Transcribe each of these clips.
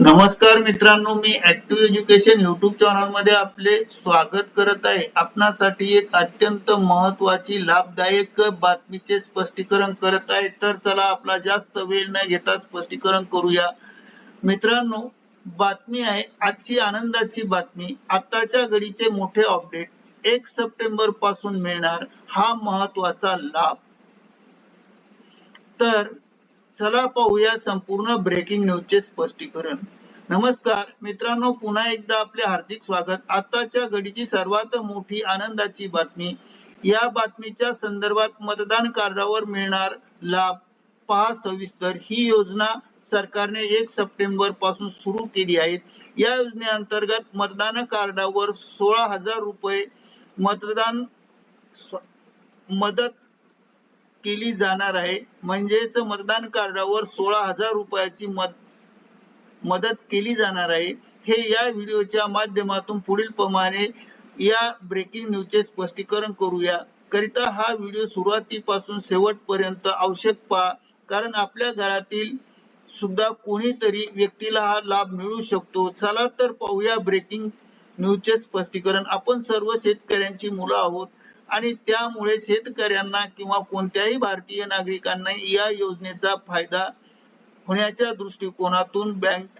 नमस्कार मित्रांनो मी ऍक्टिव्ह एज्युकेशन युट्यूब चॅनलमध्ये आपले स्वागत करत आहे. आपणासाठी एक अत्यंत महत्वाची लाभदायक बातमीचे स्पष्टीकरण करत आहे. तर चला आपला जास्त वेळ न घेता स्पष्टीकरण करूया. मित्रांनो बातमी आहे आजची आनंदाची बातमी. आताच्या घडीचे मोठे अपडेट एक सप्टेंबरपासून मिळणार हा महत्त्वाचा लाभ. तर चला पाहूया संपूर्ण ब्रेकिंग न्यूजचे स्पष्टीकरण. नमस्कार मित्रांनो पुन्हा एकदा आपले हार्दिक स्वागत. आताच्या घडीची सर्वात मोठी आनंदाची बातमी. या बातमीच्या संदर्भात मतदान कार्डावर मिळणार लाभ पहा सविस्तर. ही योजना सरकारने एक सप्टेंबरपासून सुरू केली आहे. या योजनेअंतर्गत मतदान कार्डावर सोळा हजार रुपये मतदान मदत केली जाणार आहे. म्हणजेच मतदान कार्डावर सोळा हजार रुपयाची मत मदत केली जाणार आहे. हे या व्हिडिओच्या माध्यमातून पुढील प्रमाणे या ब्रेकिंग न्यूजचे स्पष्टीकरण करूया. करिता हा व्हिडिओ सुरुवातीपासून शेवटपर्यंत आवश्यक पहा. कारण आपल्या घरातील सुद्धा कोणीतरी व्यक्तीला हा लाभ मिळू शकतो. चला तर पाहूया ब्रेकिंग न्यूजचे स्पष्टीकरण. आपण सर्व शेतकऱ्यांची मुलं आहोत. आणि त्यामुळे शेतकऱ्यांना किंवा कोणत्याही भारतीय नागरिकांना या योजनेचा फायदा होण्याच्या दृष्टिकोनातून बँक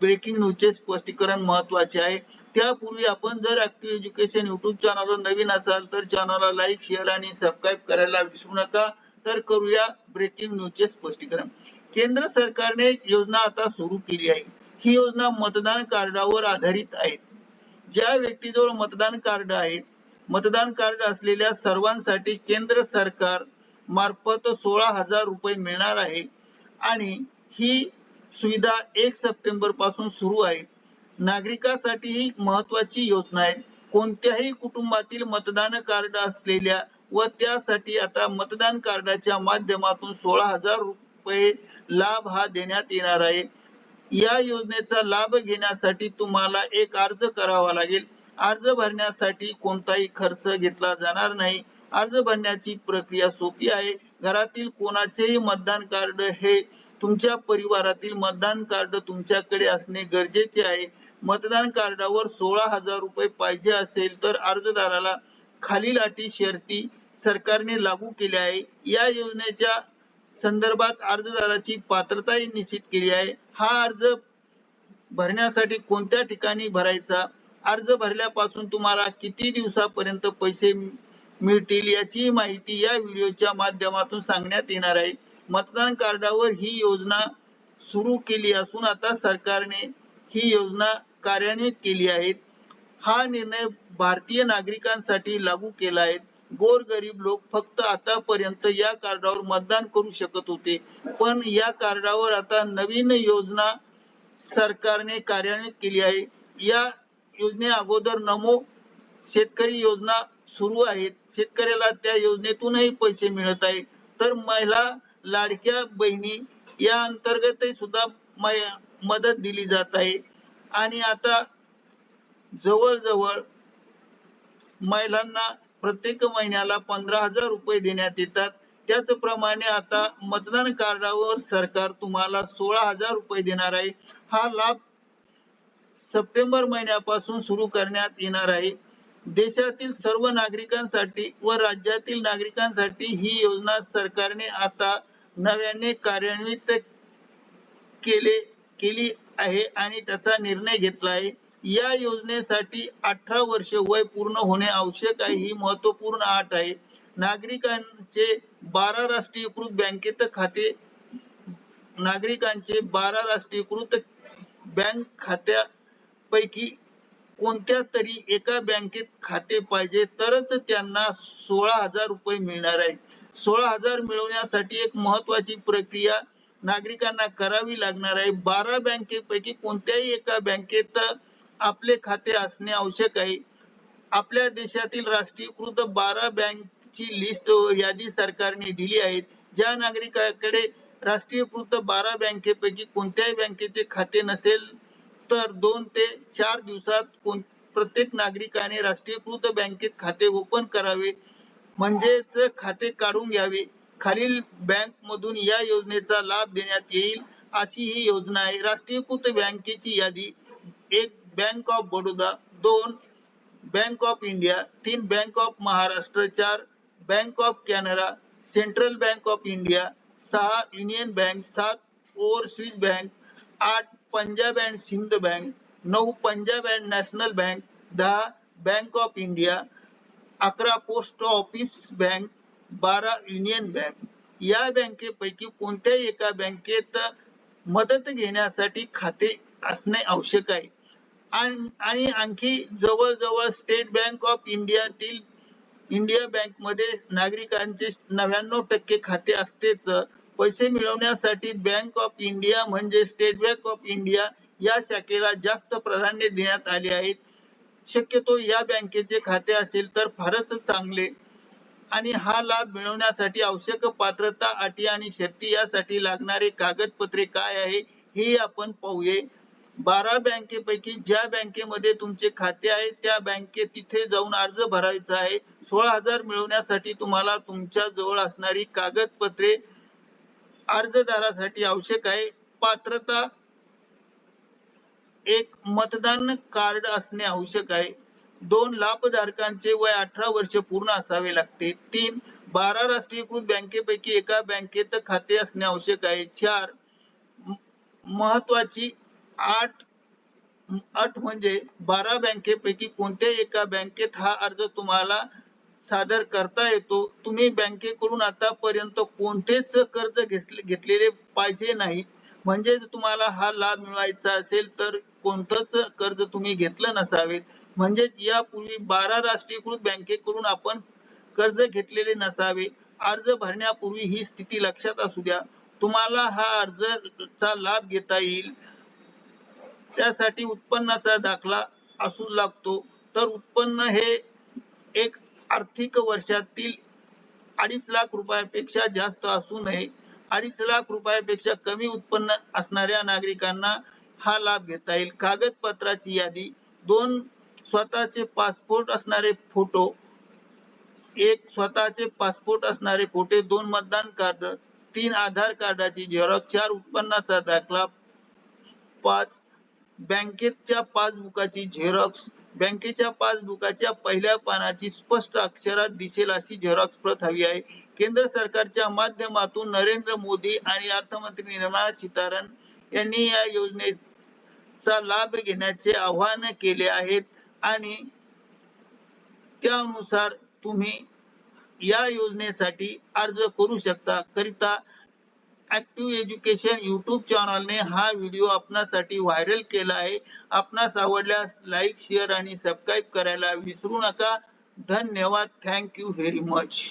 ब्रेकिंग न्यूजचे स्पष्टीकरण महत्त्वाचे आहे. त्यापूर्वी आपण जर ऍक्टिव्ह एज्युकेशन युट्यूब चॅनलवर नवीन असाल तर चॅनलला लाईक शेअर आणि सबस्क्राईब करायला विसरू नका. तर करूया ब्रेकिंग न्यूजचे स्पष्टीकरण. केंद्र सरकारने एक योजना आता सुरू केली आहे. ही योजना मतदान कार्डावर आधारित आहे. ज्या व्यक्तीजवळ मतदान कार्ड आहेत मतदान कार्ड असलेल्या सर्वांसाठी केंद्र सरकार मार्फत सोळा हजार रुपये मिळणार आहे. आणि ही सुविधा एक सप्टेंबरपासून सुरू आहे. नागरिकांसाठी ही महत्वाची योजना आहे. कोणत्याही कुटुंबातील मतदान कार्ड असलेल्या व त्यासाठी आता मतदान कार्डाच्या माध्यमातून सोळा हजार रुपये लाभ हा देण्यात येणार आहे. या योजनेचा लाभ घेण्यासाठी तुम्हाला एक अर्ज करावा लागेल. अर्ज भरण्यासाठी कोणताही खर्च घेतला जाणार नाही. अर्ज भरण्याची प्रक्रिया सोपी आहे. घरातील कोणाचेही मतदान कार्ड हे तुमच्या परिवारातील मतदान कार्ड तुमच्याकडे असणे गरजेचे आहे. मतदान कार्डावर सोळा हजार रुपये पाहिजे असेल तर अर्जदाराला खालील अटी शर्ती सरकारने लागू केल्या आहे. या योजनेच्या संदर्भात अर्जदाराची पात्रताही निश्चित केली आहे. हा अर्ज भरण्यासाठी कोणत्या ठिकाणी भरायचा? अर्ज भरल्यापासून तुम्हाला किती दिवसापर्यंत पैसे मिळतील याची माहिती या व्हिडिओच्या माध्यमातून सांगण्यात येणार आहे. मतदान कार्डावर ही योजना सुरू केली असून आता सरकारने ही योजना कार्यान्वित केली आहे. हा निर्णय भारतीय नागरिकांसाठी लागू केला आहे. गोरगरीब लोक फक्त आतापर्यंत या कार्डावर मतदान करू शकत होते. पण या कार्डावर आता नवीन योजना सरकारने कार्यान्वित केली आहे. या योजने अगोदर नमो शेतकरी योजना सुरू आहेत. शेतकऱ्याला त्या योजनेतूनही पैसे मिळत आहे तर महिला लाडक्या बहिणी या अंतर्गत सुद्धा मदत दिली जात आहे. आणि आता जवळजवळ महिलांना प्रत्येक महिन्याला पंधरा हजार रुपये देण्यात येतात. त्याचप्रमाणे आता मतदान कार्डावर सरकार तुम्हाला सोळा हजार रुपये देणार आहे. हा लाभ सप्टेंबर महिन्यापासून सुरू करण्यात येणार आहे. देशातील सर्व नागरिकांसाठी व राज्यातील नागरिकांसाठी ही योजना सरकारने आता नव्याने कार्यान्वित केले केली आहे आणि त्याचा निर्णय घेतला आहे. या योजनेसाठी अठरा वर्ष वय पूर्ण होणे आवश्यक आहे. ही महत्त्वपूर्ण अट आहे. नागरिकांचे बारा राष्ट्रीयकृत बँकेत खाते नागरिकांचे बारा राष्ट्रीयकृत बँक खात्या पैकी कोणत्या तरी एका बँकेत खाते पाहिजे तरच त्यांना सोळा हजार रुपये मिळणार आहे सोळा हजार मिळवण्यासाठी एक महत्वाची प्रक्रिया नागरिकांना करावी लागणार आहे. बारा बँकेपैकी कोणत्याही एका बँकेत आपले खाते असणे आवश्यक आहे. आपल्या देशातील राष्ट्रीयकृत बारा बँकची लिस्ट यादी सरकारने दिली आहे. ज्या नागरिकाकडे राष्ट्रीयकृत बारा बँकेपैकी कोणत्याही बँकेचे खाते नसेल तर दोन ते चार दिवसात कोण प्रत्येक नागरिकाने राष्ट्रीयकृत बँकेत खाते ओपन करावे. म्हणजेच खाते काढून घ्यावे. खालील बँक मधून या योजनेचा लाभ देण्यात येईल अशी ही योजना आहे. राष्ट्रीयकृत बँकेची यादी. एक बँक ऑफ बडोदा दोन बँक ऑफ इंडिया तीन बँक ऑफ महाराष्ट्र चार bank of Canara central bank of India सहा युनियन बँक सात ओव्हरसीज बँक आठ पंजाब अँड सिंध बँक नऊ पंजाब अँड नॅशनल बँक दहा बँक ऑफ इंडिया अकरा पोस्ट ऑफिस बँक बारा युनियन बँक या बँकेपैकी कोणत्याही एका बँकेत मदत घेण्यासाठी खाते असणे आवश्यक आहे. आणि आणखी जवळजवळ स्टेट बँक ऑफ इंडियातील इंडिया बँकमध्ये नागरिकांचे नव्याण्णव टक्के खाते असतेच पैसे मिळवण्यासाठी बँक ऑफ इंडिया म्हणजे स्टेट बँक ऑफ इंडिया या शाखेला जास्त प्राधान्य देण्यात आले आहे. शक्यतो या बँकेचे खाते असेल तर फारच चांगले आणि हा लाभ मिळवण्यासाठी आवश्यक पात्रता अटी आणि शर्ती यासाठी लागणारे कागदपत्रे काय आहे हे आपण पाहूये. बारा बँकेपैकी ज्या बँकेमध्ये तुमचे खाते आहे त्या बँकेत तिथे जाऊन अर्ज भरायचा आहे. सोळा हजार मिळवण्यासाठी तुम्हाला तुमच्या जवळ असणारी कागदपत्रे अर्जदारासाठी आवश्यक आहे. पात्रता एक मतदान कार्ड असणे आवश्यक आहे. दोन लाभधारकांचे वय अठरा वर्ष पूर्ण असावे लागते. तीन बारा राष्ट्रीयकृत बँकेपैकी एका बँकेत खाते असणे आवश्यक आहे. चार महत्वाची आठ अट म्हणजे बारा बँकेपैकी कोणत्या एका बँकेत हा अर्ज तुम्हाला सादर करता येतो. तुम्ही बँकेकडून आतापर्यंत कोणतेच कर्ज घेतले घेतलेले पाहिजे नाही. म्हणजे तुम्हाला हा लाभ मिळवायचा असेल तर कोणतंच कर्ज तुम्ही घेतलं नसावेत. म्हणजेच यापूर्वी बारा राष्ट्रीयकृत बँकेकडून आपण कर्ज घेतलेले नसावे. अर्ज भरण्यापूर्वी ही स्थिती लक्षात असू द्या. तुम्हाला हा अर्जचा लाभ घेता येईल. त्यासाठी उत्पन्नाचा दाखला असू लागतो. तर उत्पन्न हे एक आर्थिक वर्षातील अडीच लाख रुपयापेक्षा जास्त असू नये. अडीच लाख रुपयापेक्षा कमी उत्पन्न असणाऱ्या नागरिकांना हा लाभ घेता येईल. कागदपत्राची यादी दोन स्वतःचे पासपोर्ट असणारे फोटो एक स्वतःचे पासपोर्ट असणारे फोटो दोन मतदान कार्ड तीन आधार कार्डाची झेरॉक्स चार उत्पन्नाचा दाखला पाच बँकेच्या पासबुकाची झेरॉक्स बँकेच्या पासबुकाच्या पहिल्या पानाची स्पष्ट अक्षरात दिसेल अशी झेरॉक्स प्रत हवी आहे. केंद्र सरकारच्या माध्यमातून नरेंद्र मोदी आणि अर्थमंत्री निर्मला सीतारामन यांनी या योजनेचा लाभ घेण्याचे आवाहन केले आहेत आणि त्यानुसार तुम्ही या योजनेसाठी अर्ज करू शकता. करिता ऍक्टिव्ह एज्युकेशन युट्यूब चॅनलने हा व्हिडिओ आपणासाठी व्हायरल केला आहे. आपणास आवडल्यास लाईक शेअर आणि सबस्क्राईब करायला विसरू नका. धन्यवाद. Thank you very much